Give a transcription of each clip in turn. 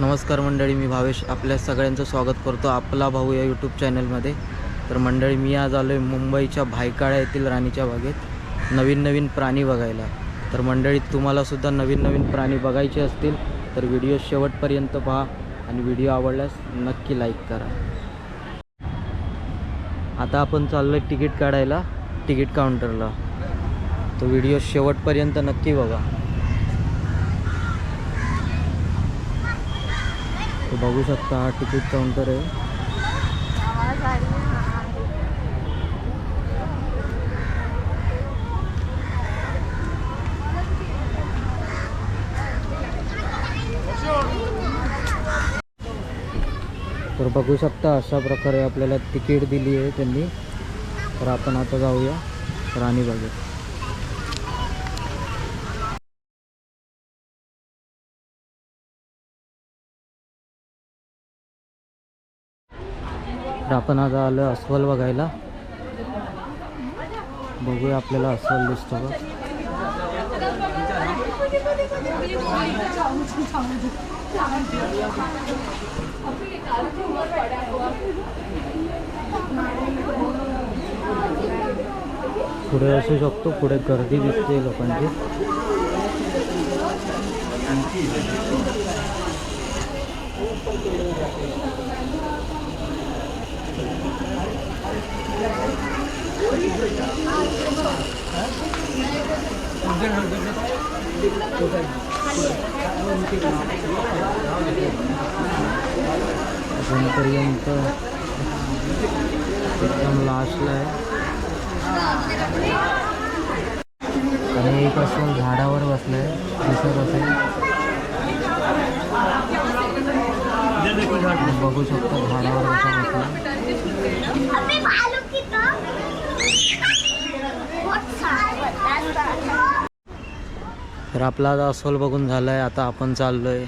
नमस्कार मंडळी मी भावेश आपल्या सगळ्यांचं स्वागत करतो आपला भाऊ या यूट्यूब चॅनलमध्ये तर मंडळी मी आज आलो आहे मुंबईच्या भायकाळा येथील राणीच्या बागेत नवीन नवीन प्राणी बघायला. तर मंडळी तुम्हालासुद्धा नवीन नवीन प्राणी बघायचे असतील तर व्हिडिओ शेवटपर्यंत पहा आणि व्हिडिओ आवडल्यास नक्की लाईक करा. आता आपण चाललो आहे तिकीट काढायला तिकीट काउंटरला तो व्हिडिओ शेवटपर्यंत नक्की बघा. बघू शकता हा तिकीट काउंटर आहे. तर बघू शकता अशा प्रकारे आपल्याला तिकीट दिली आहे त्यांनी. तर आपण आता जाऊया राणीबागेत तर आपण आता आलो अस्वल बघायला. बघूया आपल्याला अस्वल दिसतो का? पुढे असू शकतो पुढे गर्दी दिसते लोकांची. एकदम लास्टला आहे एक असं झाडावर बसलंय दिसत असेल बघू शकतो झाडावर कसा बसला तर आपला आता अस्वल बघून झालं आहे आता आपण चाललो आहे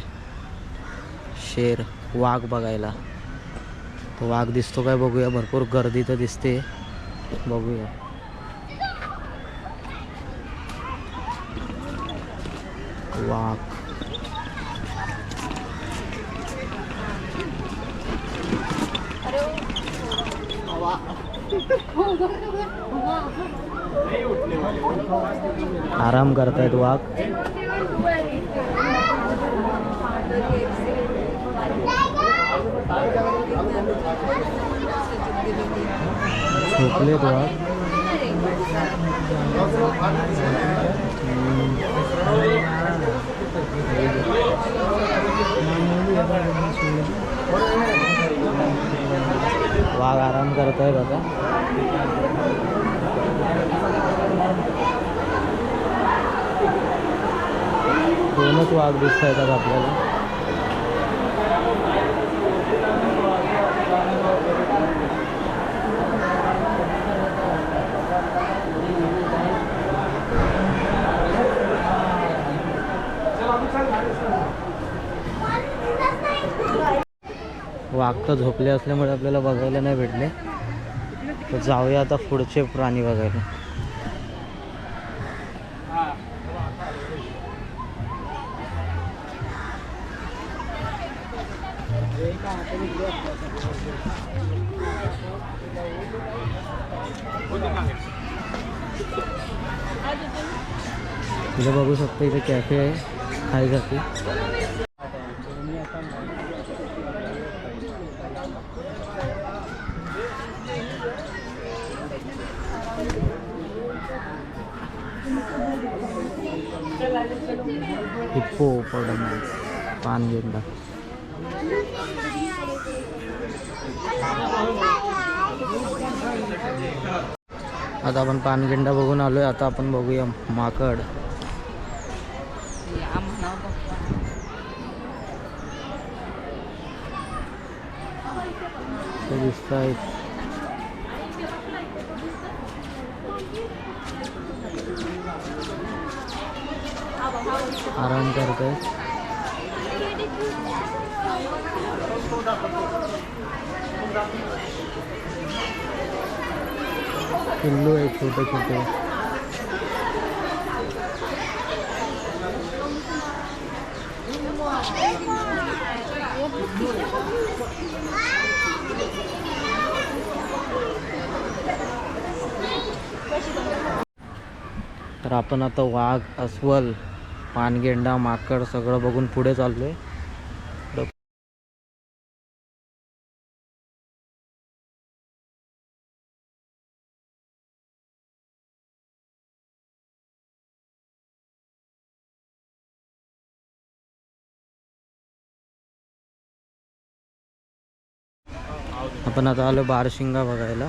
शेर वाघ बघायला. तो वाघ दिसतो काय बघूया भरपूर गर्दी तर दिसते. बघूया. वाघ. आराम करतायत वाघ. झोपलेत वाघ. वाघ आराम करतायत आता. दोनच वाघ दिसत आहेत आपल्याला. वाघ तर झोपले असल्यामुळे आपल्याला बघायला नाही भेटले. तर जाऊया आता पुढचे प्राणी बघायला. तुला बघू शकतो इथे कॅफे आहे खायसाठी. हिप्पो पान गेंडा आता आपण पानगिंडा बघून आलोय. आता आपण बघूया माकड. दिसत आहेत हजार रुपये किलो आहे छोटे छोटे. तर आपण आता वाघ अस्वल पानगेंडा माकड सगळं बघून पुढे चाललो आहे आपण आता आलो बारशिंगा बघायला.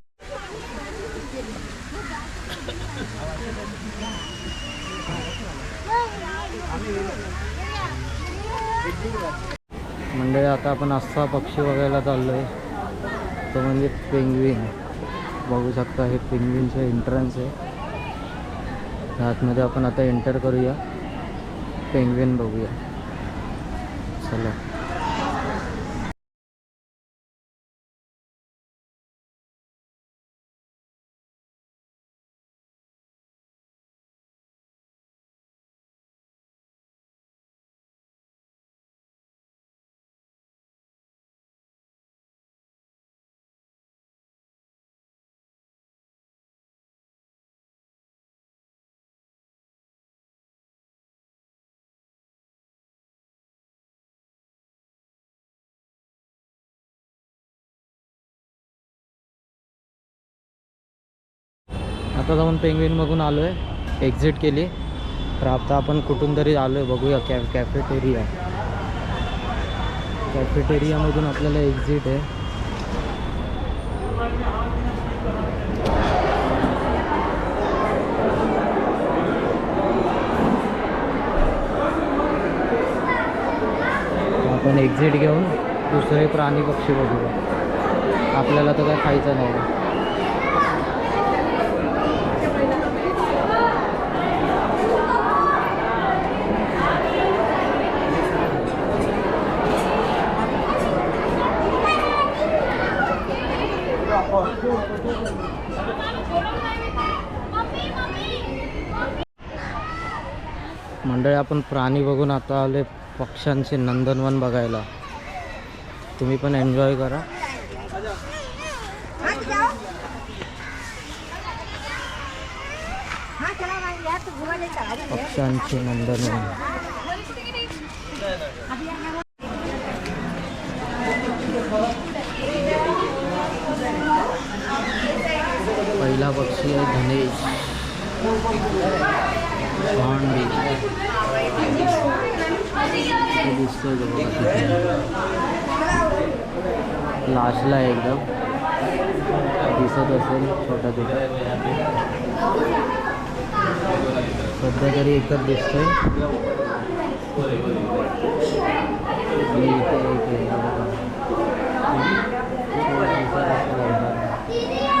मंडळी आता आपण असा पक्षी बघायला चाललो आहे तो म्हणजे पेंग्विन बघू शकता हे पेंग्विनचं एंट्रन्स आहे. आतमध्ये आपण आता एंटर करूया. पेंग्विन बघूया. चला. आता जाऊन पेंग्विन आलो आहे एक्झिट केली. तर आता आपण कुठून तरी आलो आहे बघूया कॅ कॅफेटेरिया कॅफेटेरियामधून आपल्याला एक्झिट आहे. आपण एक्झिट घेऊन दुसरे प्राणी पक्षी बघूया. आपल्याला तर काय खायचं नाही. मंडळी आपण प्राणी बघून आता आले पक्ष्यांचे नंदनवन बघायला. तुम्ही पण एन्जॉय करा. पक्ष्यांचे नंदनवन. पहिला पक्षी आहे धनेश. लास्टला एकदम। दिसत असेल छोटा छोटा। सध्या तरी एकच दिसतोय. एक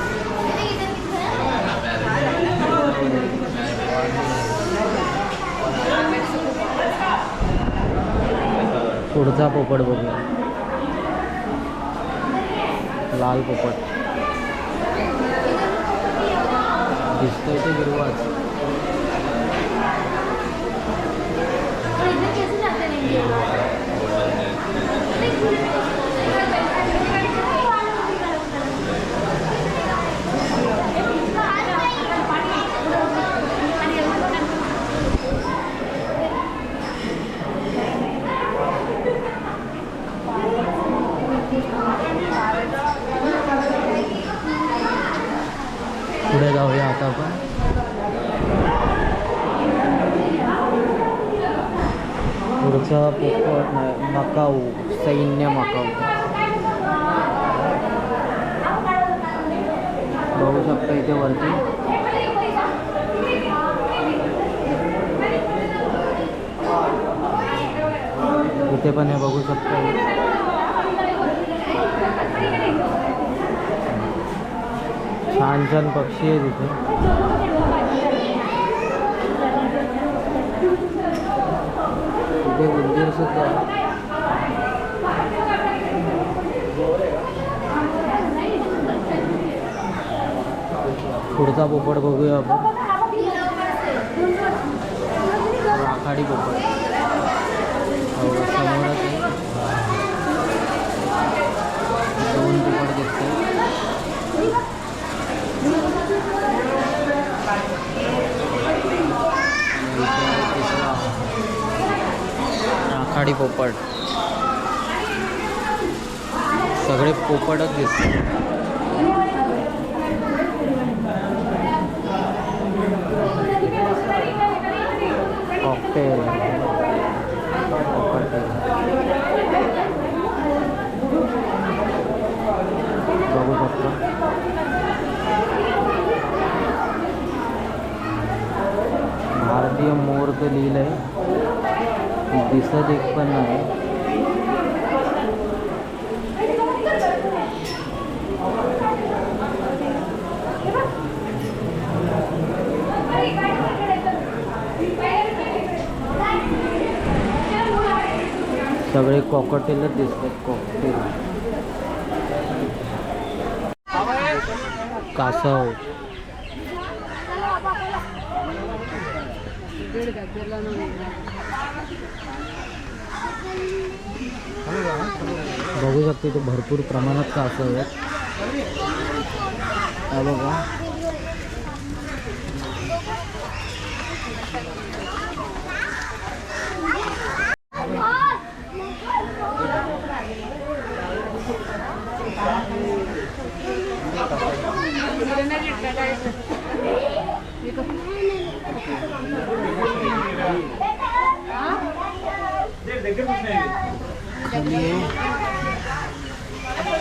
पुढचा पोपट बघूया लाल पोपट. दिसतोय ते हिरवाच. पुढचा पोपट नाही मकाऊ सैन्य मकाऊ बघू शकता इथे वरती इथे पण हे बघू शकता छान पक्षी आहे तिथे. तिथे उंदीर सुद्धा पुढचा पोपट बघूया आपण. राखाडी पोपट हो समोरच आहे दोन पोपट दिसते राखाडी पोपट. सगळे पोपटच दिसतात. कॉकटेल. बघू शकता. भारतीय मोर लिहिलं आहे दिसत एक पण नाही. सगळे कॉकटेलच दिसतात कॉकटेल कासव. बघू शकतो इथे भरपूर प्रमाणात कासव आहेत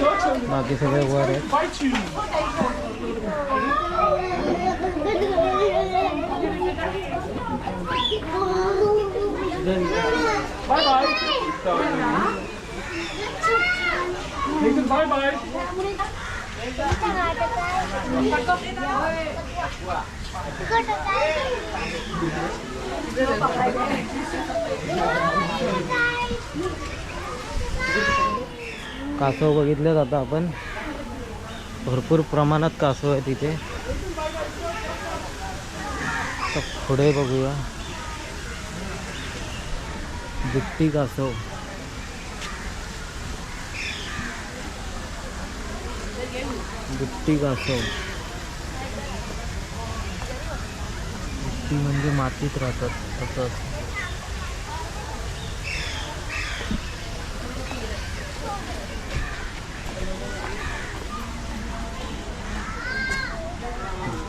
हा बघा खाली आहे बाकी सगळे वर आहेत कासव बघितलं आता आपण. भरपूर प्रमाणात कासव आहे तिथे तर पुढे बघूया. दुपटी कासव. दुपटी कासव. दुपटी म्हणजे मातीत राहतात असं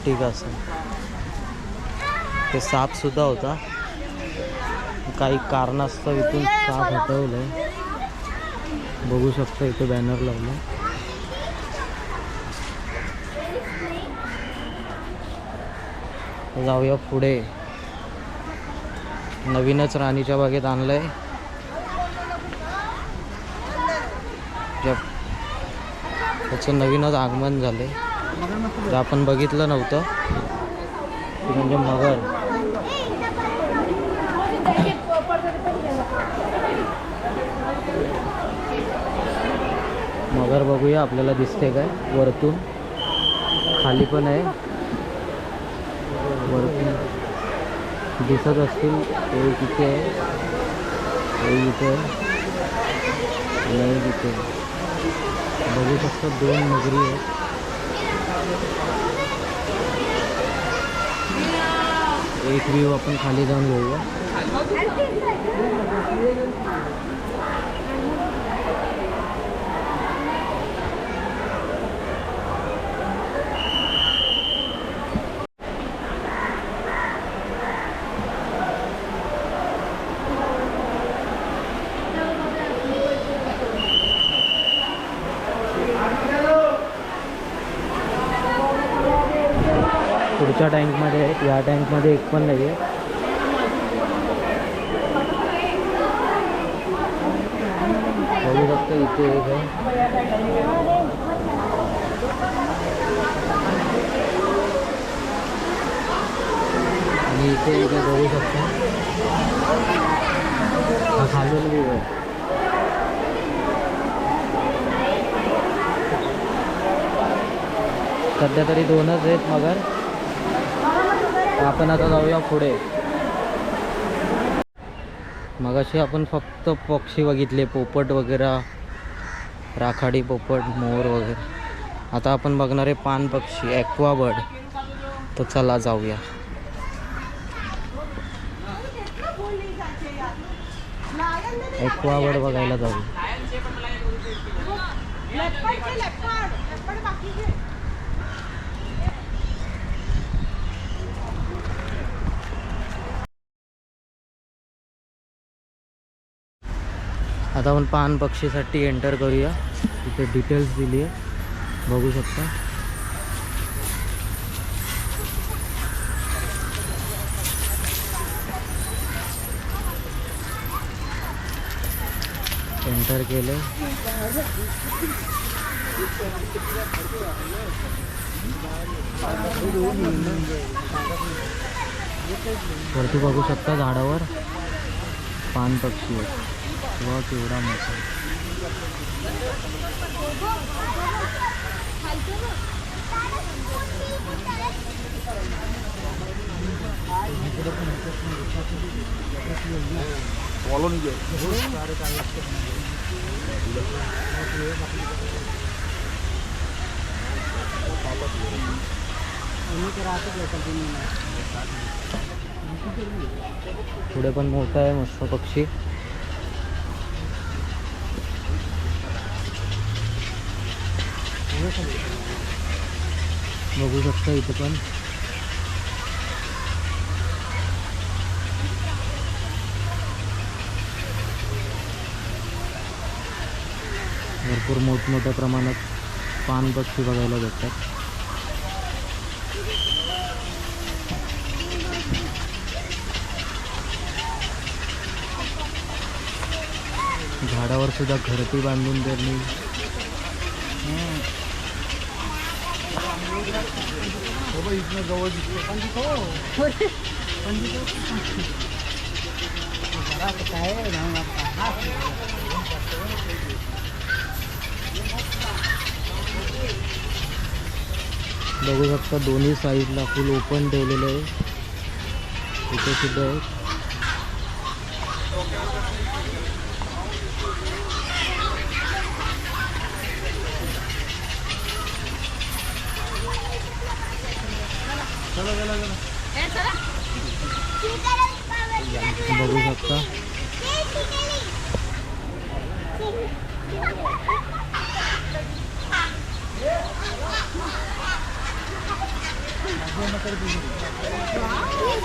ठीक असं ते सापसुद्धा होता. काही कारणास्तव इथून साप हटवलं. आहे बघू शकता इथे बॅनर लावलं. जाऊया पुढे. नवीनच राणीच्या बागेत आणलंय. आहे त्याचं नवीनच आगमन झालंय. जे आपण बघितलं नव्हतं. ते म्हणजे मगर. मगर बघूया आपल्याला दिसते काय? वरतून. खाली पण आहे. वरतून दिसत असतील. एक इथे आहे. एक इथे आहे. आणि एक इथे बघू शकतो दोन मगरी आहेत. एक व्ह्यू आपण खाली जाऊन घेऊया. पुढच्या टँकमध्ये, या टँकमध्ये एक पण नाही आहे बघू इथे एक आहे. इथे एक बघू हा खालून आहे. सध्या तरी दोनच आहेत मगर. आपण आता जाऊया पुढे. मगाशी आपण फक्त पक्षी बघितले पोपट वगैरे राखाडी पोपट मोर वगैरे. आता आपण बघणार आहे पान पक्षी ॲक्वाबर्ड तर चला जाऊया. ॲक्वाबर्ड बघायला जाऊया आता आपण पान पक्षीसाठी एंटर करूया. तिथे डिटेल्स दिली आहे बघू शकता. एंटर केले. वरती बघू शकता झाडावर पान पक्षी केवढा मोठा पुढे पण मोठा आहे मस्त पक्षी। बघू शकता इथे पण. भरपूर मोठमोठ्या प्रमाणात पान पक्षी बघायला भेटतात. झाडावर सुद्धा घरटी बांधून त्यांनी बघू शकता दोन्ही साईडला फुल ओपन ठेवलेलं आहे. इथे सुद्धा आहे. बघू शकता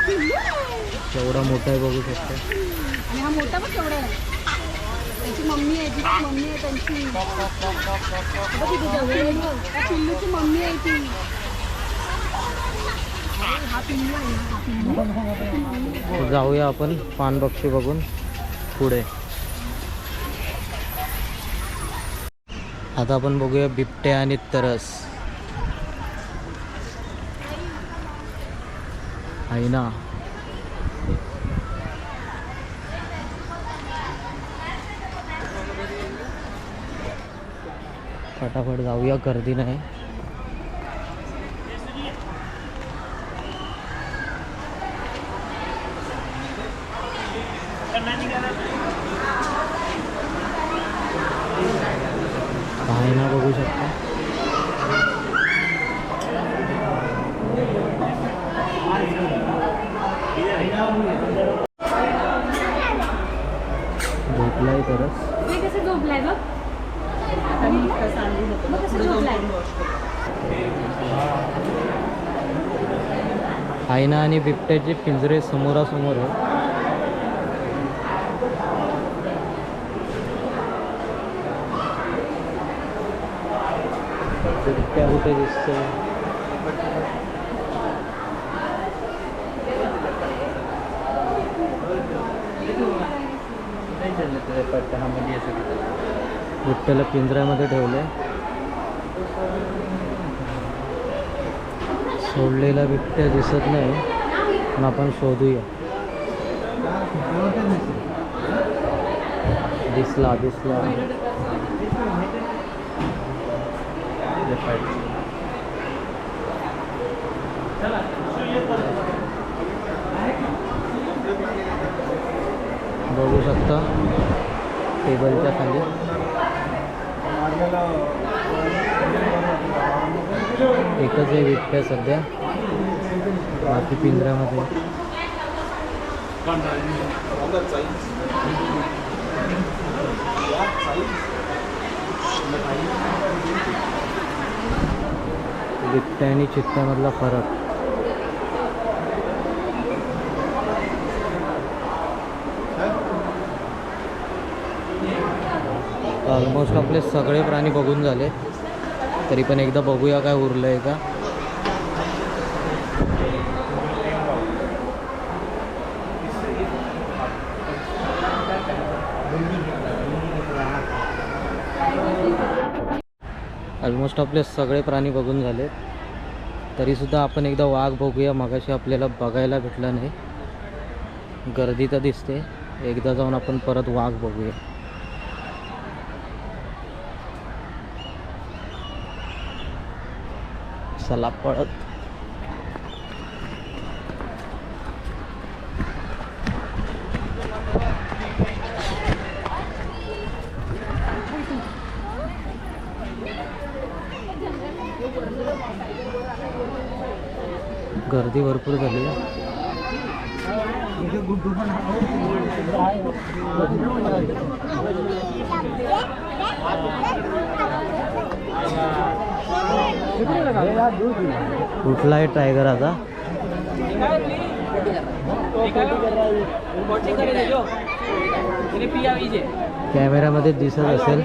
केवढा मोठा आहे बघू शकता. आणि हा मोठा पण केवढा आहे? त्यांची मम्मी आहे तिची मम्मी आहे त्यांची. बघ जवळ मम्मी आहे ती हा पिल्लू आहे ना, हा पिल्लू तर जाऊया आपण पान पक्षी बघून पुढे. आता आपण बघूया बिबटे आणि तरस. आहे ना? फटाफट जाऊया गर्दी नाही बिबट्याचे पिंजरे समोरासमोर आहे. बिबट्या बिबट्याला पिंजऱ्यामध्ये ठेवलं सोडलेला बिबट्या दिसत नाही. पण आपण शोधूया. दिसला दिसला. बघू शकता टेबलच्या खाली. एकच आहे बिबट्या सध्या. बाकी पिंजऱ्यामध्ये. बिबट्या आणि चित्त्यामधला फरक. ऑलमोस्ट आपले सगळे प्राणी बघून झाले. तरी पण एकदा बघूया काय उरलं आहे का. ऑलमोस्ट आपले सगळे प्राणी बघून झाले तरीसुद्धा आपण एकदा वाघ बघूया मगाशी आपल्याला बघायला भेटला नाही. गर्दी तर दिसते. एकदा जाऊन आपण परत वाघ बघूया. चला पळत. गर्दी भरपूर झाली. आहे कुठला आहे टायगर आता कॅमेऱ्यामध्ये दिसत असेल.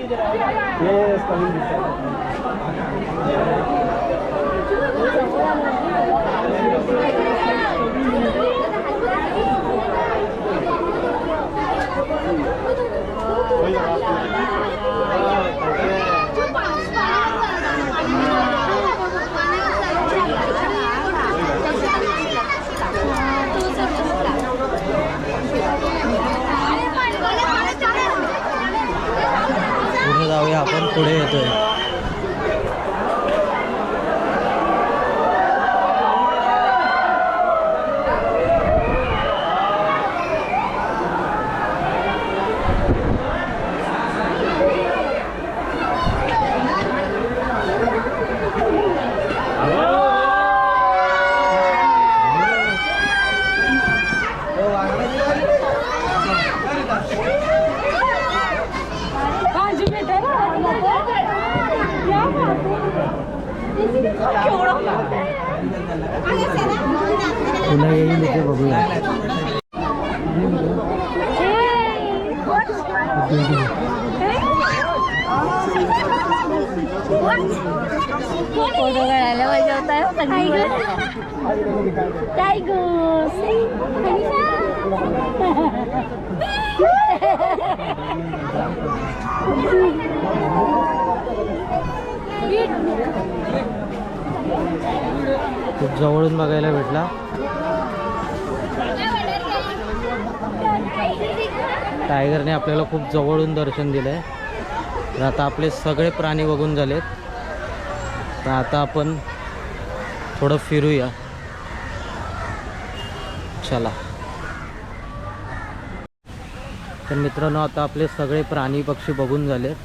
पुढे येतोय पुन्हा येईल इथे बघूया फोटो काढायला पाहिजे होता टायगर्स खूप जवळून बघायला भेटला. टायगरने आपल्याला खूप जवळून दर्शन दिलं आहे तर आता आपले सगळे प्राणी बघून झालेत. तर आता आपण थोडं फिरूया. चला. तर मित्रांनो आता आपले सगळे प्राणी पक्षी बघून झालेत.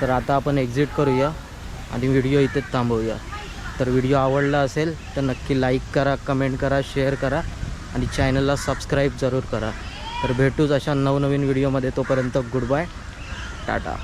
तर आता आपण एक्झिट करूया आणि व्हिडिओ इथेच थांबवूया. तर व्हिडिओ आवडला असेल तर नक्की लाईक करा कमेंट करा शेअर करा आणि चॅनलला सबस्क्राईब जरूर करा. तर भेटूच अशा नवनवीन व्हिडिओमध्ये तोपर्यंत गुड बाय टाटा